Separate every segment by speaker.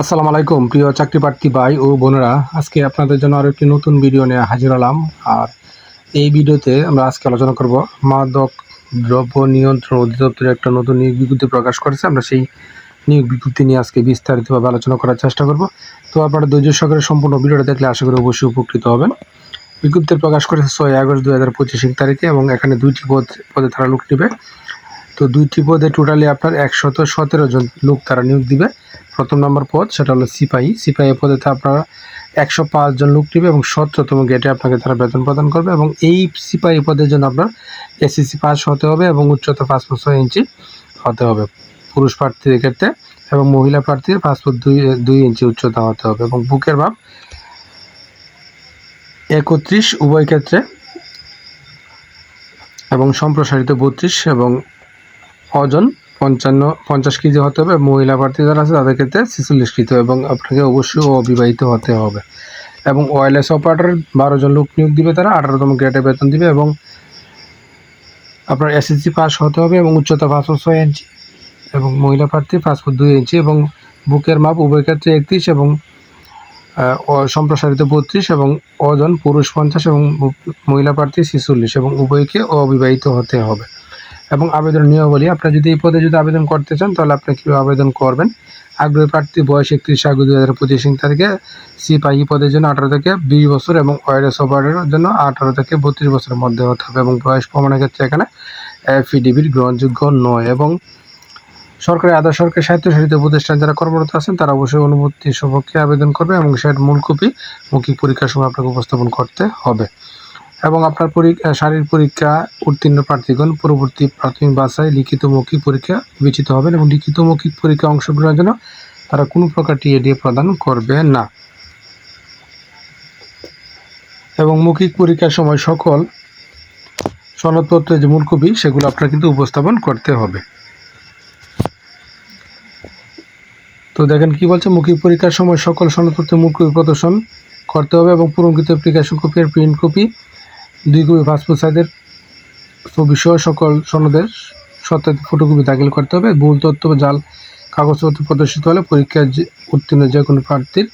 Speaker 1: আসসালামু আলাইকুম, প্রিয় চাকরি প্রার্থী ভাই ও বোনেরা। আজকে আপনাদের জন্য আরও একটি নতুন ভিডিও নিয়ে হাজির হলাম। আর এই ভিডিওতে আমরা আজকে আলোচনা করব মাদক দ্রব্য নিয়ন্ত্রণ অধিদপ্তরের একটা নতুন নিয়োগ বিজ্ঞপ্তি প্রকাশ করেছে। আমরা সেই নিয়োগ বিজ্ঞপ্তি নিয়ে আজকে বিস্তারিতভাবে আলোচনা করার চেষ্টা করব। তো আপনারা ধৈর্য সহকারে সম্পূর্ণ ভিডিওটা দেখলে আশা করি অবশ্যই উপকৃত হবেন। বিজ্ঞপ্তি প্রকাশ করেছে ছয় আগস্ট দু হাজার পঁচিশ তারিখে এবং এখানে দুইটি পদ পদে তারা লোক নেবে। তো দুইটি পদে টোটালি আপনার একশত সতেরো জন লোক তারা নিয়োগ দিবে। প্রথম নম্বর পদ, সেটা হলো সিপাহী। সিপাহী পদেতে আপনারা একশো পাঁচ জন লোক নেবে এবং সতেরোতম গেটে আপনাকে তারা বেতন প্রদান করবে এবং এই সিপাহী পদের জন্য আপনার এসএসসি পাস হতে হবে এবং উচ্চতা পাঁচ ছয় ইঞ্চি হতে হবে পুরুষ প্রার্থীদের ক্ষেত্রে এবং মহিলা প্রার্থীর পাঁচ ফুট দুই দুই ইঞ্চি উচ্চতা হতে হবে এবং বুকের মাপ একত্রিশ উভয় ক্ষেত্রে এবং সম্প্রসারিত বত্রিশ এবং ওজন পঞ্চান্ন, পঞ্চাশ কেজি হতে হবে। মহিলা প্রার্থী যারা আছে, তাদের ক্ষেত্রে ছেচল্লিশ কেজি এবং আপনাকে অবশ্যই অবিবাহিত হতে হবে। এবং ওয়ারলেস অপারেটর বারো জন লোক নিয়োগ দিবে তারা আঠারোতম গ্রেডে বেতন দিবে এবং আপনার এসএসসি পাস হতে হবে এবং উচ্চতা পাঁচ ফুট ছয় ইঞ্চি এবং মহিলা প্রার্থী পাঁচ ফুট দুই ইঞ্চি এবং বুকের মাপ উভয় ক্ষেত্রে একত্রিশ এবং সম্প্রসারিত বত্রিশ এবং অজন পুরুষ পঞ্চাশ এবং মহিলা প্রার্থী ছেচল্লিশ এবং উভয়কে অবিবাহিত হতে হবে। এবং আবেদন নিয়মাবলী আপনি যদি এই পদে যদি আবেদন করতে চান, তাহলে আপনি কীভাবে আবেদন করবেন? আগ্রহী প্রার্থী বয়স একত্রিশ আগস্ট দুই হাজার পঁচিশ তারিখে সিপাহী পদের জন্য আঠারো থেকে বিশ বছর এবং ওয়াইরাস অপারেটরের জন্য আঠারো থেকে বত্রিশ বছরের মধ্যে হতে হবে এবং বয়স প্রমাণের ক্ষেত্রে এখানে এফিডেভিট গ্রহণযোগ্য নয় এবং সরকারি আধা সরকারি স্বায়ত্তশাসিত প্রতিষ্ঠান যারা কর্মরত আছেন, তারা অবশ্যই অনুমতি সপক্ষে আবেদন করবে এবং সেটার মূল কপি মৌখিক পরীক্ষার সময় আপনাকে উপস্থাপন করতে হবে। এবং আপনার পরীক্ষা শারীরিক পরীক্ষা উত্তীর্ণ প্রার্থীগণ পরবর্তী প্রাথমিক বাছাই লিখিত মৌখিক পরীক্ষা বিবেচিত হবেন এবং লিখিত মৌখিক পরীক্ষা অংশগ্রহণের জন্য তারা কোনো প্রকার টিএডিএ প্রদান করবে না। এবং মৌখিক পরীক্ষার সময় সকল সনদপত্রের যে মূল কপি, সেগুলো আপনার কিন্তু উপস্থাপন করতে হবে। তো দেখেন কি বলছে, মৌখিক পরীক্ষার সময় সকল সনদপত্রের মূল কপি প্রদর্শন করতে হবে এবং পূরণকৃত অ্যাপ্লিকেশন কপি আর প্রিন্ট কপি দুই কপি পাসপোর্ট সাইজের ছবি সহ সকল সনদের সত্যায়িত ফটোকপি দাখিল করতে হবে। ভুল তথ্য বা জাল কাগজপত্র প্রদর্শিত হলে পরীক্ষায় উত্তীর্ণ যে কোনো প্রার্থীর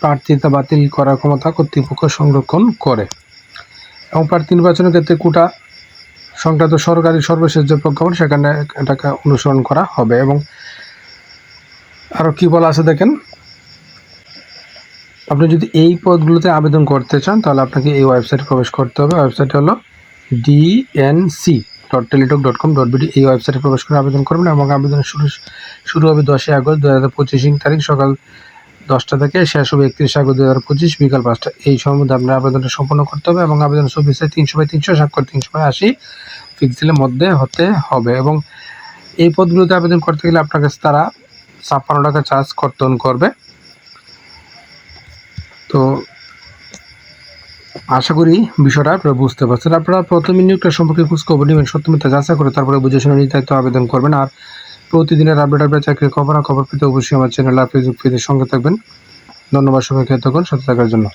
Speaker 1: প্রার্থিতা বাতিল করার ক্ষমতা কর্তৃপক্ষ সংরক্ষণ করে। এবং প্রার্থী নির্বাচনের ক্ষেত্রে কোটা সংক্রান্ত সরকারি সর্বশেষ যে প্রজ্ঞাপন, সেখানে এটাকে অনুসরণ করা হবে। এবং আরও কী বলা আছে দেখেন? আপনি যদি এই পদগুলোতে আবেদন করতে চান, তাহলে আপনাকে এই ওয়েবসাইটে প্রবেশ করতে হবে। ওয়েবসাইট হলো DNC dot Teletalk dot com dot BD এই ওয়েবসাইটে প্রবেশ করে আবেদন করবেন এবং আবেদন শুরু শুরু হবে দশই আগস্ট দু হাজার পঁচিশ তারিখ, সকাল দশটা থেকে শেষ হবে একত্রিশ আগস্ট দু হাজার পঁচিশ বিকাল পাঁচটা। এই সময়ের মধ্যে আপনার আবেদনটা সম্পন্ন করতে হবে এবং আবেদন চব্বিশে তিনশো বাই তিনশো, স্বাক্ষর তিনশো বাই আশি পিক্সেলের মধ্যে হতে হবে এবং এই পদগুলোতে আবেদন করতে গেলে আপনার কাছে তারা ছাপ্পান্ন টাকা চার্জ কর্তন করবে। তো আশা করি বিষয়টা আপনারা বুঝতে পারছেন। আপনারা প্রথমে নিয়োগটা সম্পর্কে খোঁজ খবর নেবেন সত্যমিথ্যা যাচাই করে তারপরে বুঝে শুনে নির্ধারিত আবেদন করবেন। আর প্রতিদিনের আপডেট আপডেট চাকরির খবর খবর পেতে অবশ্যই আমার চ্যানেল আর ফেসবুক পেজের সঙ্গে থাকবেন। ধন্যবাদ সবাইকে এতক্ষণ, সাথে থাকার জন্য।